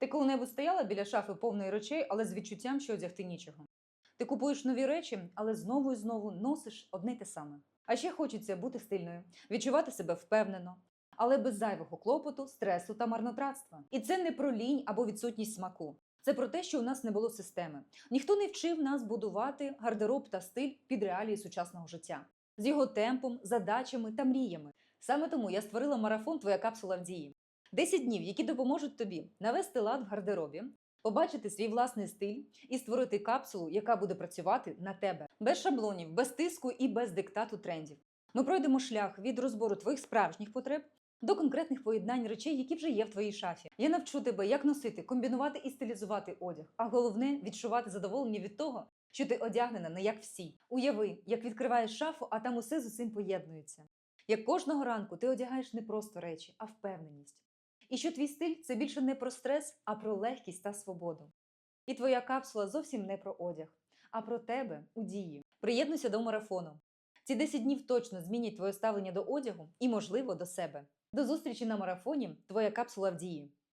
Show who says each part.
Speaker 1: Ти коли-небудь стояла біля шафи повної речей, але з відчуттям, що одягти нічого. Ти купуєш нові речі, але знову і знову носиш одне й те саме. А ще хочеться бути стильною, відчувати себе впевнено, але без зайвого клопоту, стресу та марнотратства. І це не про лінь або відсутність смаку. Це про те, що у нас не було системи. Ніхто не вчив нас будувати гардероб та стиль під реалії сучасного життя з його темпом, задачами та мріями. Саме тому я створила марафон Твоя капсула в дії. 10 днів, які допоможуть тобі навести лад в гардеробі, побачити свій власний стиль і створити капсулу, яка буде працювати на тебе без шаблонів, без тиску і без диктату трендів. Ми пройдемо шлях від розбору твоїх справжніх потреб до конкретних поєднань речей, які вже є в твоїй шафі. Я навчу тебе, як носити, комбінувати і стилізувати одяг, а головне відчувати задоволення від того, що ти одягнена не як всі. Уяви, як відкриваєш шафу, а там усе з усім поєднується. Як кожного ранку ти одягаєш не просто речі, а впевненість. І що твій стиль це більше не про стрес, а про легкість та свободу. І твоя капсула зовсім не про одяг, а про тебе у дії. Приєднуйся до марафону. Ці 10 днів точно змінять твоє ставлення до одягу і, можливо, до себе. До зустрічі на марафоні Твоя капсула в дії.